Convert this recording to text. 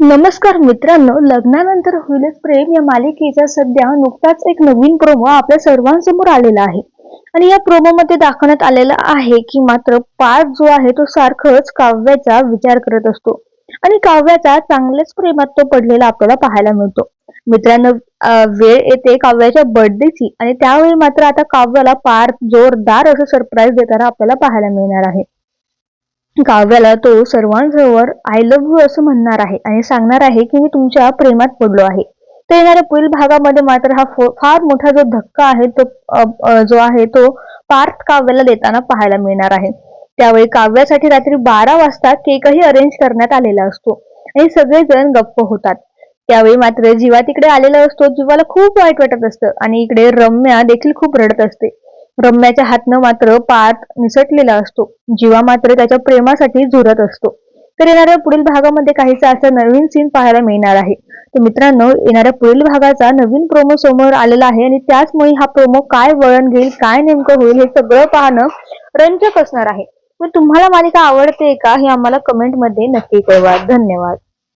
नमस्कार मित्रांनो लग्नानंतर होईलच प्रेम या मालिकेचा सध्या नुकताच एक नवीन प्रोमो आपल्या सर्वांसमोर आलेला आहे. आणि या प्रोमो मध्ये दाखवण्यात आलेला आहे की मात्र पार्थ जो आहे तो सारखंच काव्याचा विचार करत असतो. आणि काव्याचा चांगल्याच प्रेमात तो पडलेला आपल्याला पाहायला मिळतो. मित्रांनो वेळ येते काव्याच्या बर्थडेची आणि त्यावेळी मात्र आता काव्याला पार्थ जोरदार असं सरप्राईज देताना आपल्याला पाहायला मिळणार आहे. काव्याला तो सर्वांसमोर आय लव्ह यू असं म्हणणार आहे आणि सांगणार आहे की मी तुमच्या प्रेमात पडलो आहे. तर येणाऱ्या पुढील भागामध्ये मात्र हा फो- फार मोठा जो धक्का आहे तो जो आहे तो पार्थ काव्याला देताना पाहायला मिळणार आहे. त्यावेळी काव्यासाठी रात्री बारा वाजता केकही अरेंज करण्यात आलेला असतो आणि सगळेजण गप्प होतात. त्यावेळी मात्र जीवा तिकडे आलेला असतो जीवाला खूप वाईट वाटत असतं आणि इकडे रम्या देखील खूप रडत असते. रम्याच्या हातनं मात्र पाठ निसटलेला असतो. जीवा मात्र त्याच्या प्रेमासाठी झुरत असतो. तर येणाऱ्या पुढील भागामध्ये काहीसा असा नवीन सीन पाहायला मिळणार आहे. तर मित्रांनो येणाऱ्या पुढील भागाचा नवीन प्रोमो समोर आलेला आहे आणि त्याचमुळे हा प्रोमो काय वळण घेईल काय नेमकं होईल हे सगळं पाहणं रंजक असणार आहे. मग तुम्हाला मालिका आवडते का हे आम्हाला कमेंटमध्ये नक्की कळवा. धन्यवाद.